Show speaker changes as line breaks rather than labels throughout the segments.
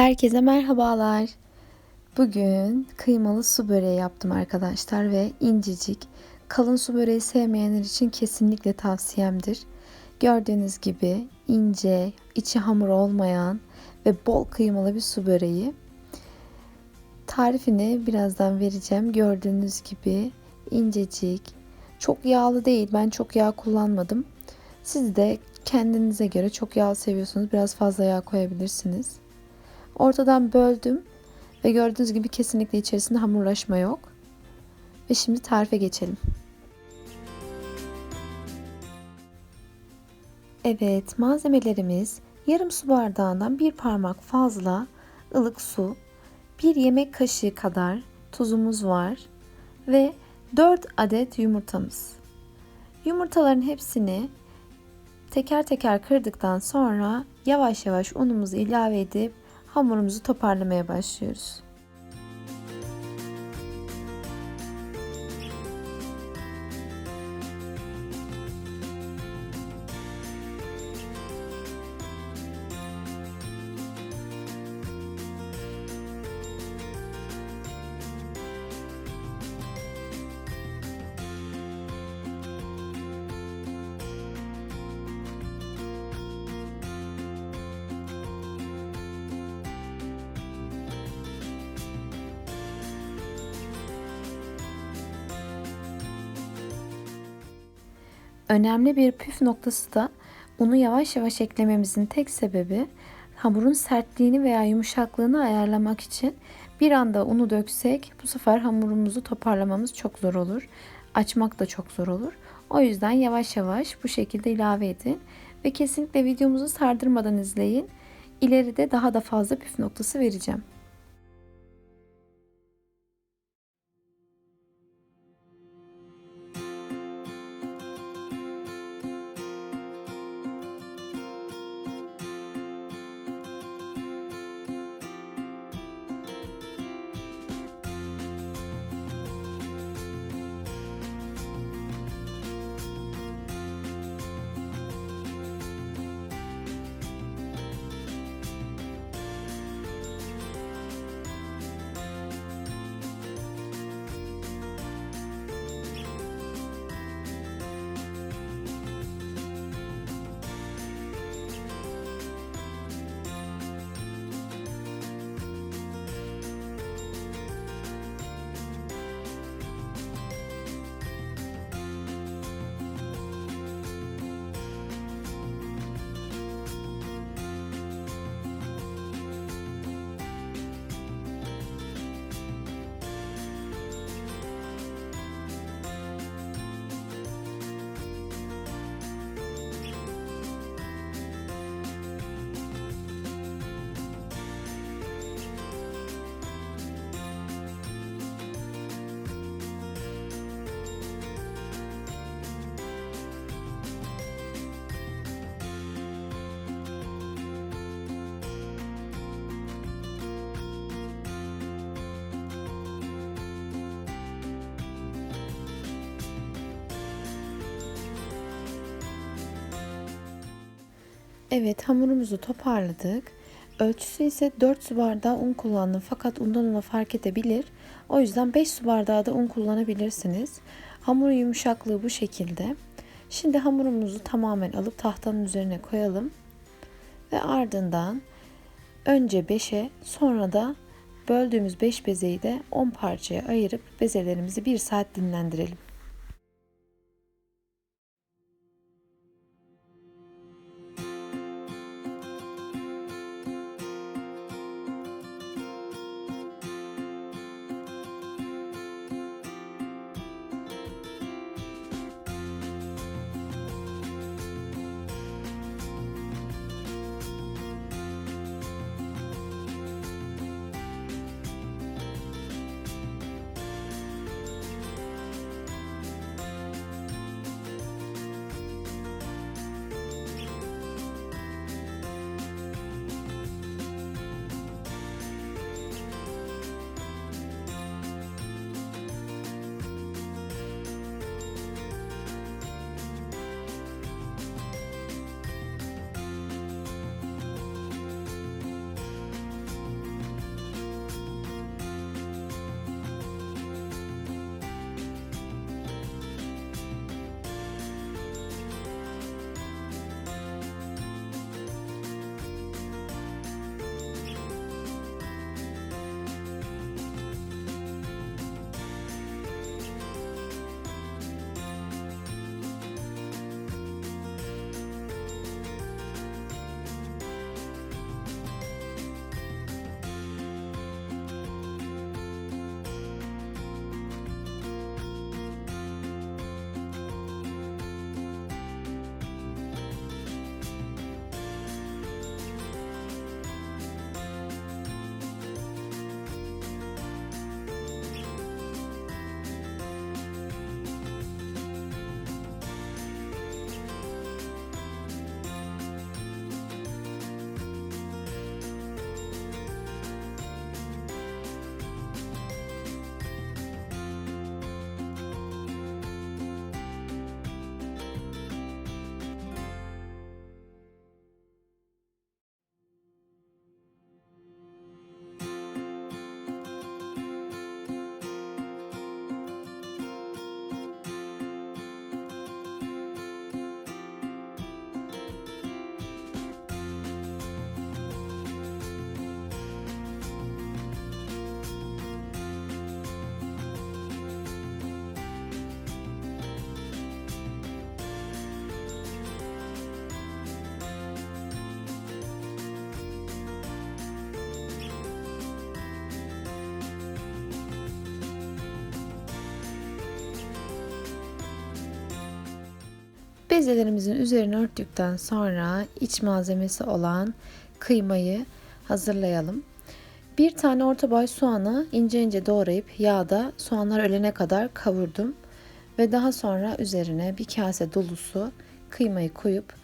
Herkese merhabalar. Bugün kıymalı su böreği yaptım arkadaşlar ve incecik. Kalın su böreği sevmeyenler için kesinlikle tavsiyemdir. Gördüğünüz gibi ince, içi hamur olmayan ve bol kıymalı bir su böreği. Tarifini birazdan vereceğim. Gördüğünüz gibi incecik. Çok yağlı değil. Ben çok yağ kullanmadım. Siz de kendinize göre çok yağ seviyorsanız biraz fazla yağ koyabilirsiniz. Ortadan böldüm ve gördüğünüz gibi kesinlikle içerisinde hamurlaşma yok. Ve şimdi tarife geçelim. Evet malzemelerimiz yarım su bardağından bir parmak fazla ılık su, bir yemek kaşığı kadar tuzumuz var ve 4 adet yumurtamız. Yumurtaların hepsini teker teker kırdıktan sonra yavaş yavaş unumuzu ilave edip hamurumuzu toparlamaya başlıyoruz. Önemli bir püf noktası da unu yavaş yavaş eklememizin tek sebebi hamurun sertliğini veya yumuşaklığını ayarlamak için bir anda unu döksek bu sefer hamurumuzu toparlamamız çok zor olur. Açmak da çok zor olur. O yüzden yavaş yavaş bu şekilde ilave edin ve kesinlikle videomuzu sardırmadan izleyin. İleride daha da fazla püf noktası vereceğim. Evet hamurumuzu toparladık. Ölçüsü ise 4 su bardağı un kullandım fakat undan una fark edebilir. O yüzden 5 su bardağı da un kullanabilirsiniz. Hamurun yumuşaklığı bu şekilde. Şimdi hamurumuzu tamamen alıp tahtanın üzerine koyalım. Ve ardından önce 5'e sonra da böldüğümüz 5 bezeyi de 10 parçaya ayırıp bezelerimizi 1 saat dinlendirelim. Bezelerimizin üzerine örttükten sonra iç malzemesi olan kıymayı hazırlayalım. Bir tane orta boy soğanı ince ince doğrayıp yağda soğanlar ölene kadar kavurdum. Ve daha sonra üzerine bir kase dolusu kıymayı koyup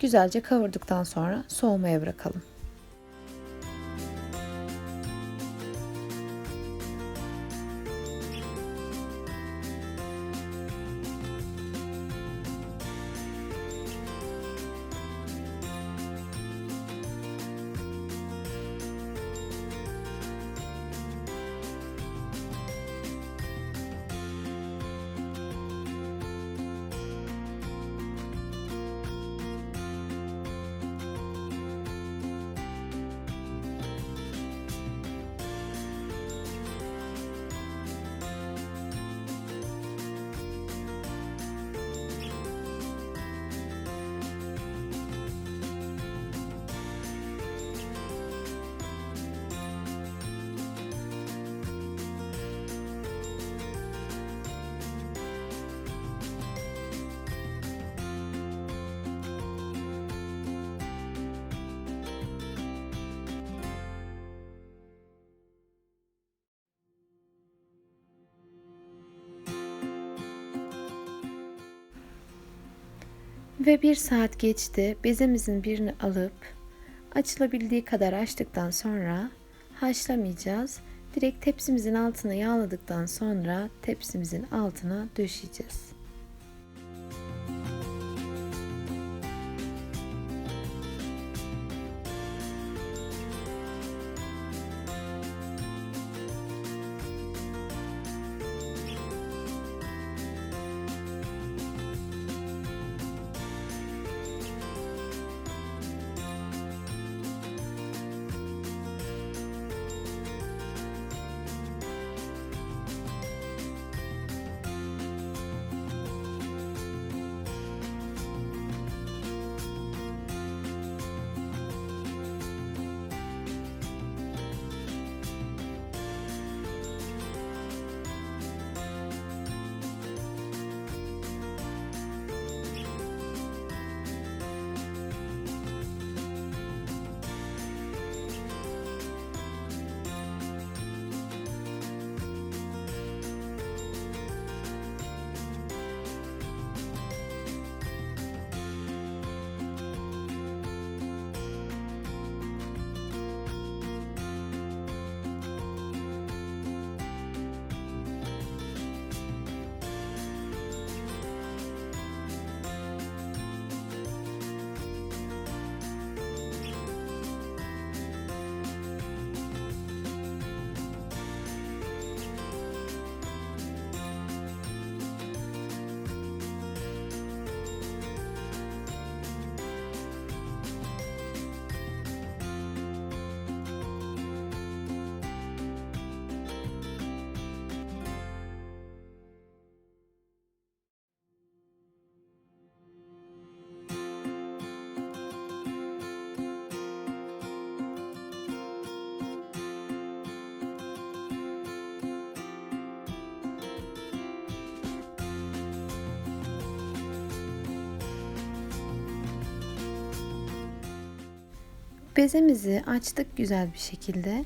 güzelce kavurduktan sonra soğumaya bırakalım. Ve bir saat geçti. Bezemizin birini alıp açılabildiği kadar açtıktan sonra haşlamayacağız. Direkt tepsimizin altına yağladıktan sonra tepsimizin altına döşeyeceğiz. Bezemizi açtık güzel bir şekilde.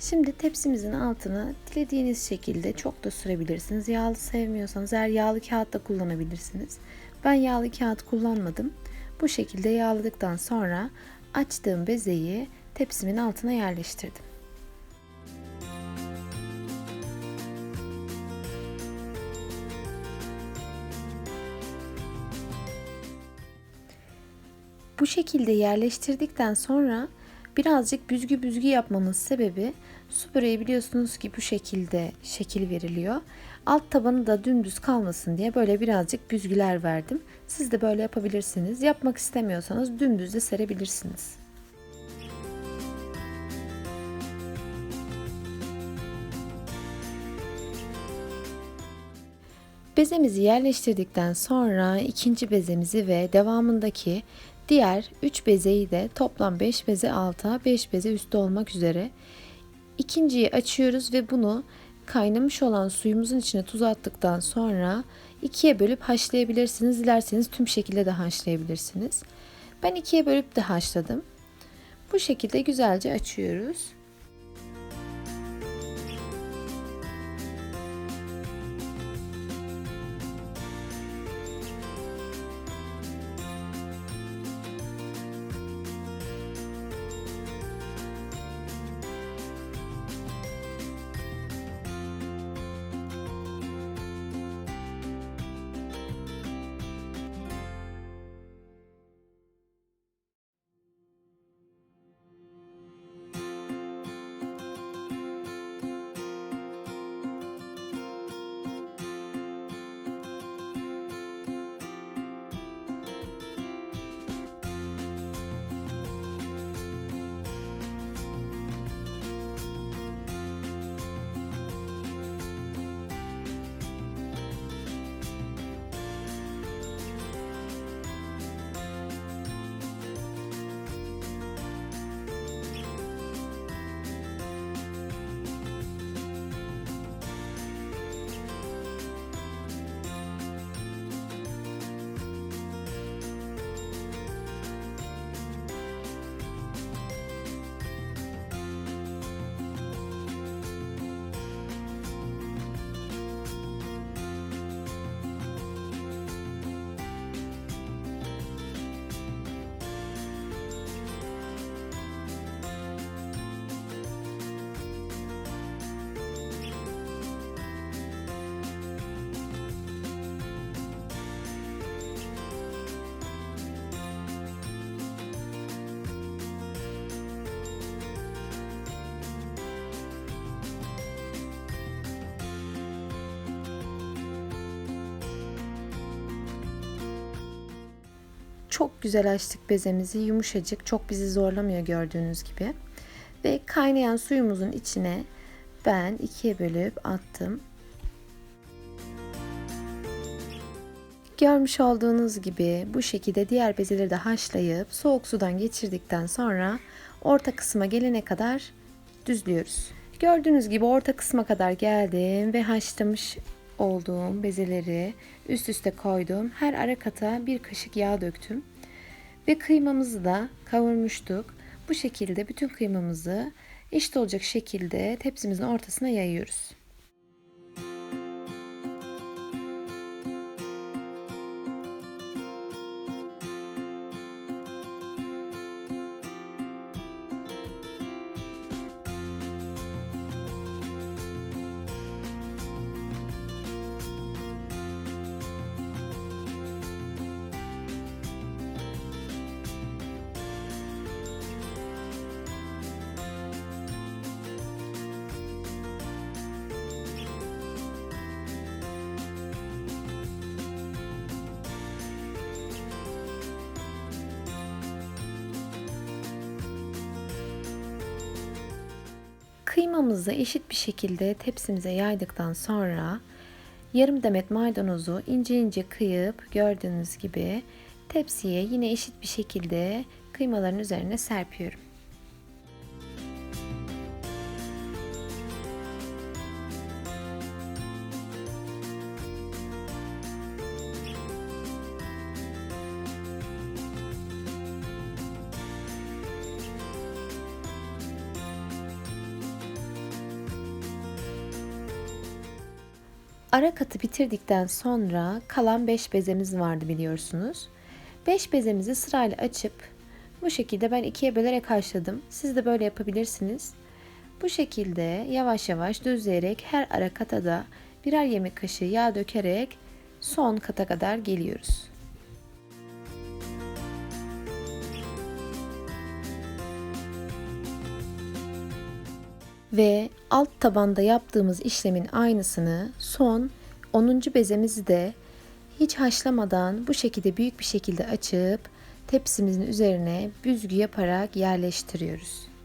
Şimdi tepsimizin altına dilediğiniz şekilde çok da sürebilirsiniz. Yağlı sevmiyorsanız eğer yağlı kağıt da kullanabilirsiniz. Ben yağlı kağıt kullanmadım. Bu şekilde yağladıktan sonra açtığım bezeyi tepsimin altına yerleştirdim. Bu şekilde yerleştirdikten sonra birazcık büzgü büzgü yapmamın sebebi su böreği biliyorsunuz ki bu şekilde şekil veriliyor. Alt tabanı da dümdüz kalmasın diye böyle birazcık büzgüler verdim. Siz de böyle yapabilirsiniz. Yapmak istemiyorsanız dümdüz de serebilirsiniz. Bezemizi yerleştirdikten sonra ikinci bezemizi ve devamındaki Diğer 3 bezeyi de toplam 5 beze alta 5 beze üstte olmak üzere ikinciyi açıyoruz ve bunu Kaynamış olan suyumuzun içine tuz attıktan sonra ikiye bölüp haşlayabilirsiniz. Dilerseniz tüm şekilde de haşlayabilirsiniz. Ben ikiye bölüp de haşladım. Bu şekilde güzelce açıyoruz. Çok güzel açtık bezemizi. Yumuşacık. Çok bizi zorlamıyor gördüğünüz gibi. Ve kaynayan suyumuzun içine ben ikiye bölüp attım. Görmüş olduğunuz gibi bu şekilde diğer bezeleri de haşlayıp soğuk sudan geçirdikten sonra orta kısma gelene kadar düzlüyoruz. Gördüğünüz gibi orta kısma kadar geldim ve haşlamış olduğum bezeleri üst üste koydum. Her ara kata bir kaşık yağ döktüm. Ve kıymamızı da kavurmuştuk. Bu şekilde bütün kıymamızı eşit olacak şekilde tepsimizin ortasına yayıyoruz. Kıymamızı eşit bir şekilde tepsimize yaydıktan sonra yarım demet maydanozu ince ince kıyıp gördüğünüz gibi tepsiye yine eşit bir şekilde kıymaların üzerine serpiyorum. Ara katı bitirdikten sonra kalan 5 bezemiz vardı biliyorsunuz. 5 bezemizi sırayla açıp bu şekilde ben ikiye bölerek haşladım. Siz de böyle yapabilirsiniz. Bu şekilde yavaş yavaş düzleyerek her ara kata da birer yemek kaşığı yağ dökerek son kata kadar geliyoruz. Ve alt tabanda yaptığımız işlemin aynısını son 10. bezemizi de hiç haşlamadan bu şekilde büyük bir şekilde açıp tepsimizin üzerine büzgü yaparak yerleştiriyoruz.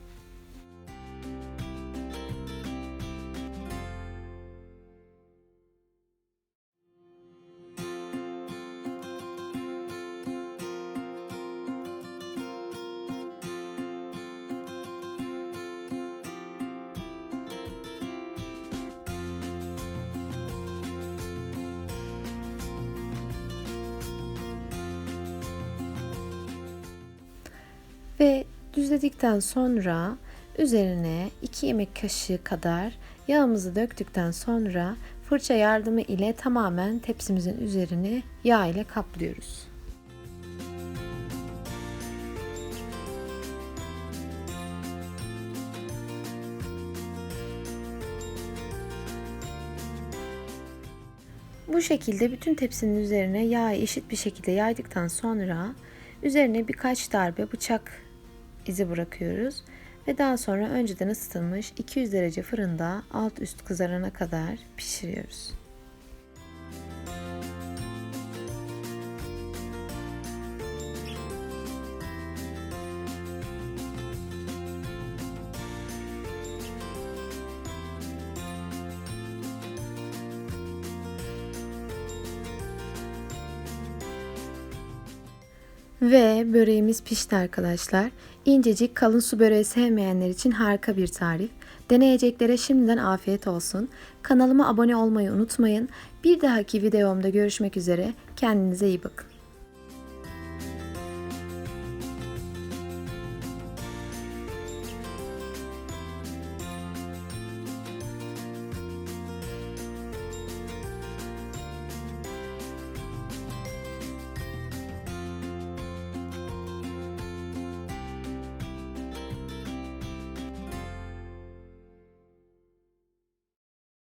Ve düzledikten sonra üzerine 2 yemek kaşığı kadar yağımızı döktükten sonra fırça yardımı ile tamamen tepsimizin üzerini yağ ile kaplıyoruz. Bu şekilde bütün tepsinin üzerine yağı eşit bir şekilde yaydıktan sonra üzerine birkaç darbe bıçak izi bırakıyoruz ve daha sonra önceden ısıtılmış 200 derece fırında alt üst kızarana kadar pişiriyoruz. Ve böreğimiz pişti arkadaşlar. İncecik kalın su böreği sevmeyenler için harika bir tarif. Deneyeceklere şimdiden afiyet olsun. Kanalıma abone olmayı unutmayın. Bir dahaki videomda görüşmek üzere. Kendinize iyi bakın.